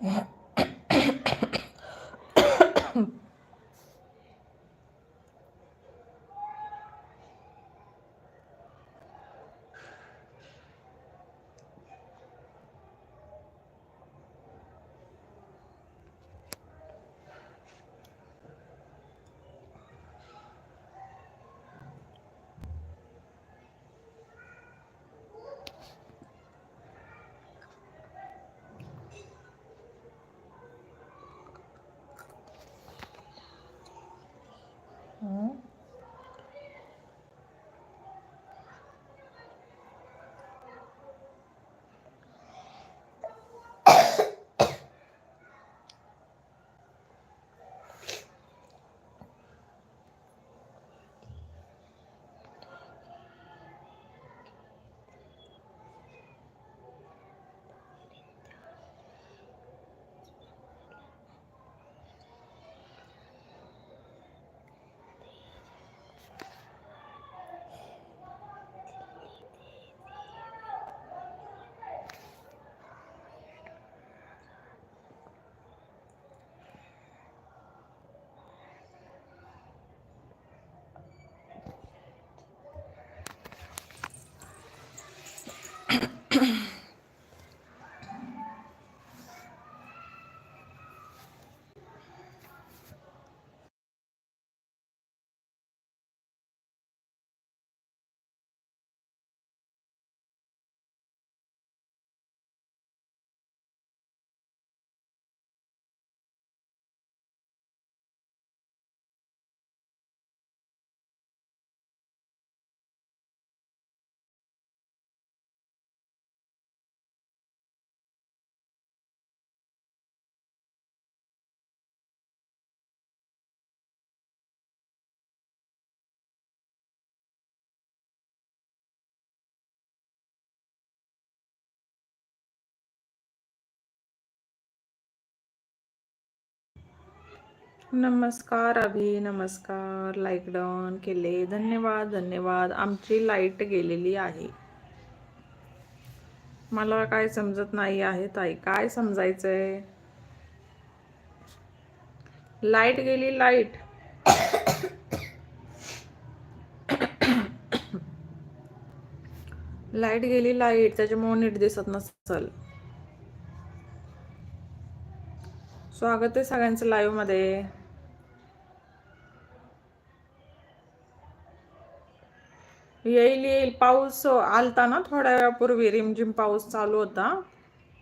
हं? Mm-hmm. नमस्कार अभि नमस्कार. लाईक डाऊन केले. धन्यवाद धन्यवाद. आमची लाइट गेलेली आहे. मला काय समजत नाही आहे ताई. काय समजायचंय? लाइट गेली लाइट लाइट गेली लाइट त्याच्यामुळे नीट दिसत नसल. स्वागत आहे सगळ्यांचं लाईव्हमध्ये. येईल येईल. पाऊस आलता ना थोड्या वेळापूर्वी रिमझिम पाऊस चालू होता.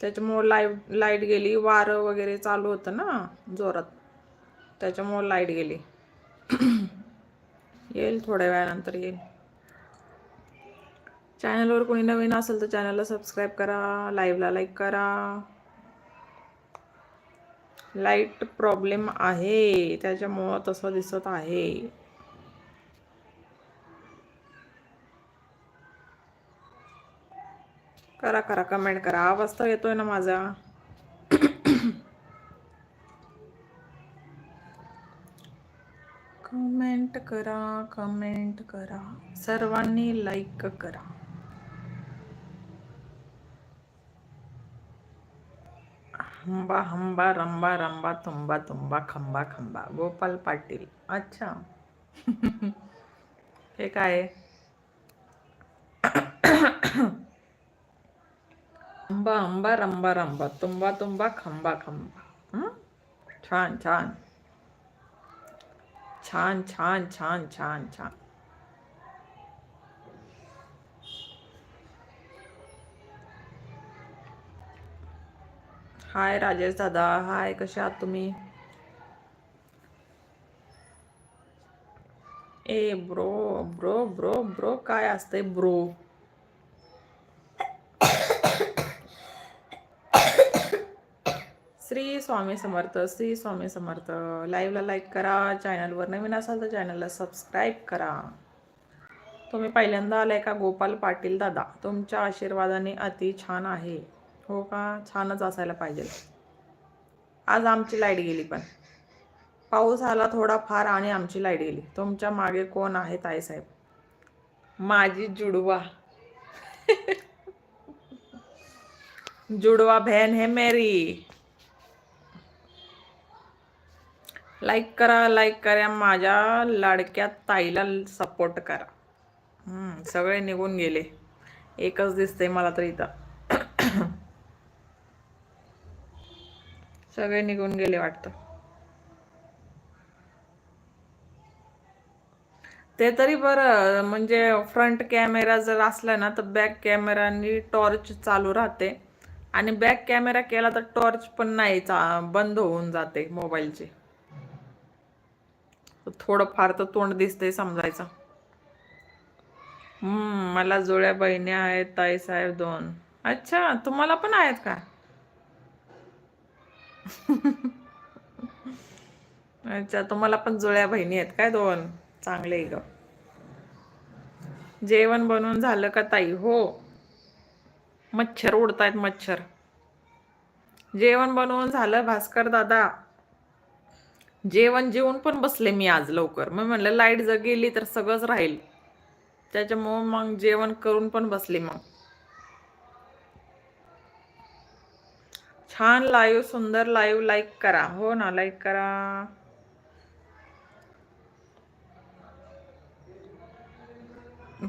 त्याच्यामुळं लाइट लाइट गेली. वारं वगैरे चालू होतं ना जोरात. त्याच्यामुळं लाइट गेली. येईल थोड्या वेळानंतर येईल. चॅनलवर कोणी नवीन असेल तर चॅनलला सबस्क्राईब करा. लाईव्हला लाईक करा. लाइट प्रॉब्लेम आहे. त्याच्यामुळं तसं दिसत आहे. करा करा कमेंट करा. आवाज तर येतोय ना माझा. कमेंट करा कमेंट करा. सर्वांनी लाईक करा. हंबा हंबा रंबा रंबा तुंबा तुंबा खंबा खंबा. गोपाल पाटील. अच्छा. हे काय? आहे? अंबा अंबा रंबा रंबा तुंबा तुंबा खंबा खंबा छान छान छान छान छान छान छान हाय राजेश दादा हाय कसे आहात तुम्ही? ए ब्रो ब्रो ब्रो ब्रो काय असतंय ब्रो? श्री स्वामी समर्थ श्री स्वामी समर्थ. लाईव्हला लाईक करा. चॅनलवर नवीन असाल तर चॅनलला सबस्क्राईब करा. तुम्ही पहिल्यांदा आलाय का? गोपाल पाटील दादा तुमच्या आशीर्वादाने अति छान आहे. हो का? छानच असायला पाहिजे. आज आमची लाइट गेली पण. पाऊस आला थोडाफार आणि आमची लाइट गेली. तुमच्या मागे कोण आहे ताईसाहेब? माझी जुडवा. जुडवा बहन है मेरी. लाईक करा लाईक करा. माझ्या लाडक्या ताईला सपोर्ट करा. सगळे निघून गेले. एकच दिसते मला तर इथं. सगळे निघून गेले वाटतं. ते तरी बरं म्हणजे फ्रंट कॅमेरा जर असला ना तर बॅक कॅमेरानी टॉर्च चालू राहते. आणि बॅक कॅमेरा केला तर टॉर्च पण नाही चा बंद होऊन जाते मोबाईलचे थोडं फार तर तोंड दिसतंय समजायचं. हम्म मला जुळ्या बहिणी आहेत ताई साहेब दोन. अच्छा तुम्हाला पण आहेत का? अच्छा तुम्हाला पण जुळ्या बहिणी आहेत काय दोन? चांगले ग. जेवण बनवून झालं का ताई? हो. मच्छर उडतायत मच्छर. जेवण बनवून झालं भास्कर दादा. जेवण जेवून पण बसले मी आज लवकर. मग म्हणलं लाइट जर गेली तर सगळंच राहील. त्याच्यामुळं मग जेवण करून पण बसले मग. छान लाईव्ह सुंदर लाईव्ह लाईक करा. हो ना लाईक करा.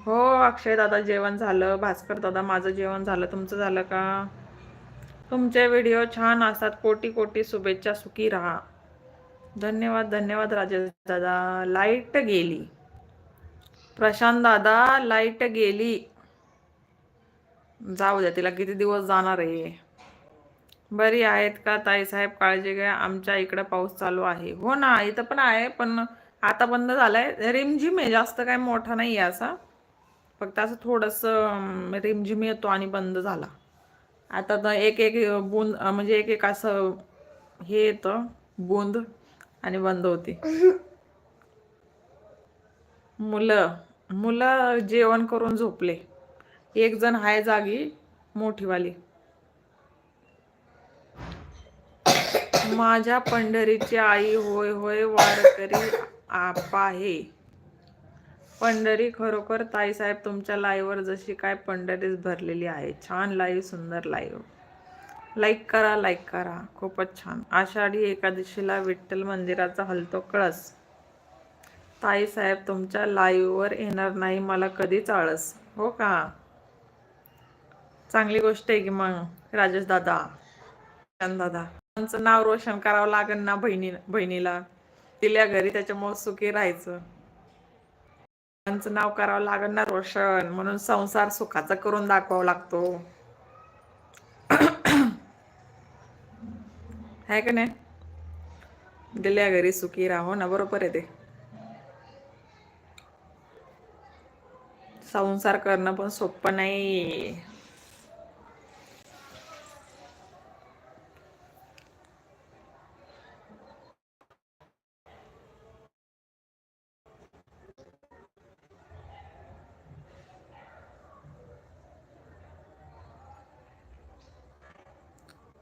हो अक्षय दादा जेवण झालं. भास्कर दादा माझं जेवण झालं. तुमचं झालं का? तुमचे व्हिडिओ छान असतात. कोटी कोटी शुभेच्छा सुखी राहा. धन्यवाद धन्यवाद राजेश दादा लाइट गेली. प्रशांत दादा लाइट गेली. जाऊ द्या तिला किती दिवस जाणार आहे बरी आहेत का ताईसाहेब? काळजी घ्या आमच्या इकडे पाऊस चालू आहे. हो ना इथं पण आहे पण आता बंद झालाय. रिमझिम आहे जास्त काय मोठा नाही आहे असा. फक्त असं थोडंसं रिमझिम येतो आणि बंद झाला. आता तर एक एक बूंद म्हणजे एक एक असं हे येतं बूंद. आणि बंद होती. मुलं मुलं जेवण करून झोपले. एक जण हाय जागी मोठीवाली. माझ्या पंढरीची आई होय होय वारकरी आपा आहे. पंढरी खरोखर ताईसाहेब तुमच्या लाईव्हवर जशी काय पंढरीच भरलेली आहे. छान लाईव्ह सुंदर लाईव्ह लाईक करा लाईक करा. खूपच छान. आषाढी एकादशीला विठ्ठल मंदिराचा हलतो कळस. ताईसाहेब तुमच्या लाईव्हवर येणार नाही मला कधीच आळस हो का? चांगली गोष्ट आहे की मग राजेश दादा. दादा. त्यांचं नाव रोशन करावं लागेल ना बहिणी बहिणीला. तिल्या घरी त्याच्यामुळे सुखी राहायचं. त्यांचं नाव करावं लागेल ना रोशन. म्हणून संसार सुखाचा करून दाखवावा लागतो. आहे का नाही? गेल्या घरी सुखी राहो ना बरोबर आहे ते संसार करणं पण सोपं नाही।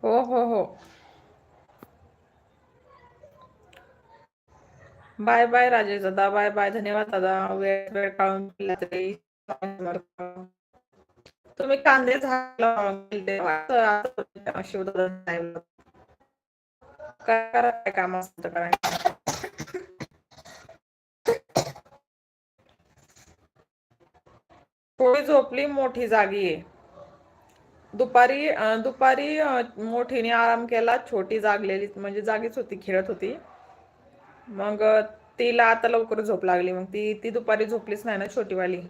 हो हो हो. बाय बाय राजेश दादा बाय बाय धन्यवाद दादा. वेळ वेळ काढून दिला तरी. तुम्ही कांदे झाला काय काम थोडी झोपली मोठी जागी. आहे दुपारी दुपारी मोठीने आराम केला छोटी जागलेली म्हणजे जागीच होती खेळत होती. मग तिला आता लवकर झोप लागली. मग ती ती दुपारी झोपलीच नाही ना छोटीवाली.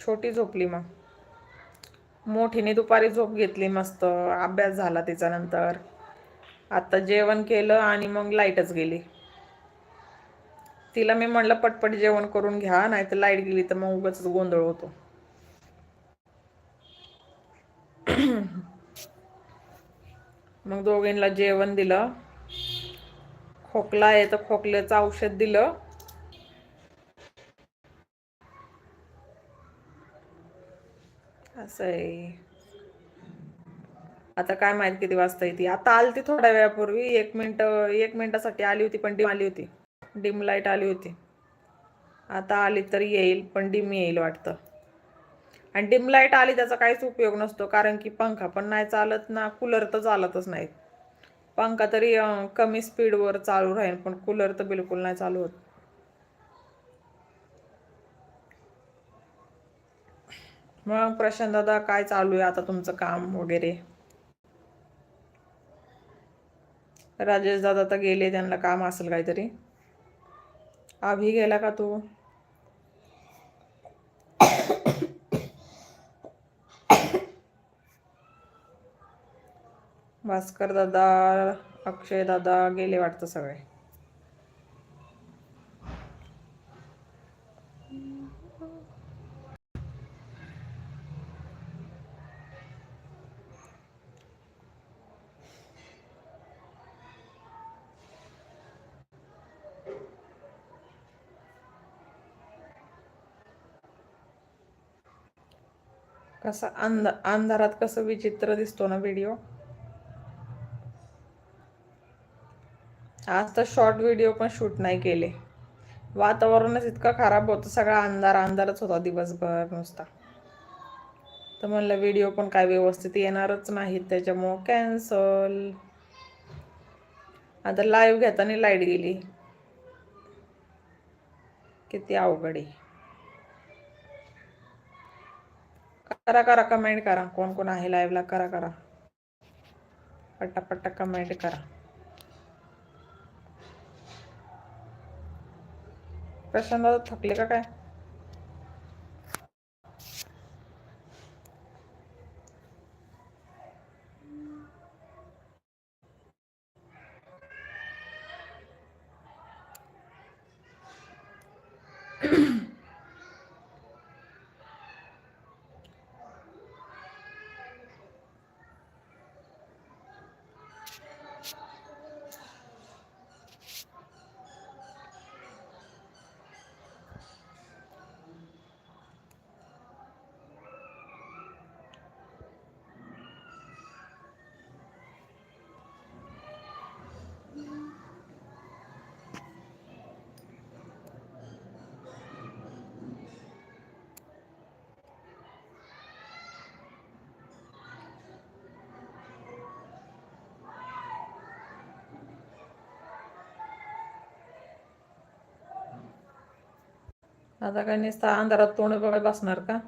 छोटी झोपली मग. मोठीने दुपारी झोप घेतली मस्त. अभ्यास झाला त्याच्यानंतर आता जेवण केलं आणि मग लाईटच गेली. तिला मी म्हणलं पटपट जेवण करून घ्या नाही तर लाइट गेली तर मग उगाच गोंधळ होतो. मग दोघींना जेवण दिलं. खोकला आहे तर खोकल्याचं औषध दिलं. असं आहे. आता काय माहीत किती वाजता येते. आता आली थोड्या वेळापूर्वी. एक मिनिट एक मिनिटासाठी आली होती पण डिम आली होती. डिम लाइट आली होती. आता आली तर येईल पण डिम येईल वाटतं. आणि डिम लाइट आली त्याचा काहीच उपयोग नसतो कारण की पंखा पण नाही चालत ना कूलर तर चालतच नाहीत. पंखा तरी कमी स्पीडवर चालू राहील पण कूलर तर बिलकुल नाही चालू होत. मग प्रशांत दादा काय चालू आहे आता तुमचं काम वगैरे? राजेश दादा तर गेले त्यांना काम असेल काहीतरी. आभी गेला का तू? भास्कर दादा अक्षय दादा गेले वाटतं सगळे. कसा अंध अंधारात कसं विचित्र दिसतो ना व्हिडिओ आज तर शॉर्ट व्हिडिओ पण शूट नाही केले. वातावरणच इतकं खराब होतं सगळा अंधार अंधारच होता दिवसभर नुसता. तर म्हणलं व्हिडिओ पण काय व्यवस्थित येणारच नाहीत त्याच्यामुळं कॅन्सल आता लाईव्ह घेताना लाइट गेली. किती अवघड आहे. करा करा कमेंट करा. कोण कोण आहे लाईव्हला करा करा. पट्टा कमेंट करा. प्रशांत दादा थकले का काय आता काय नुसता अंधारात तोंड बसणार का?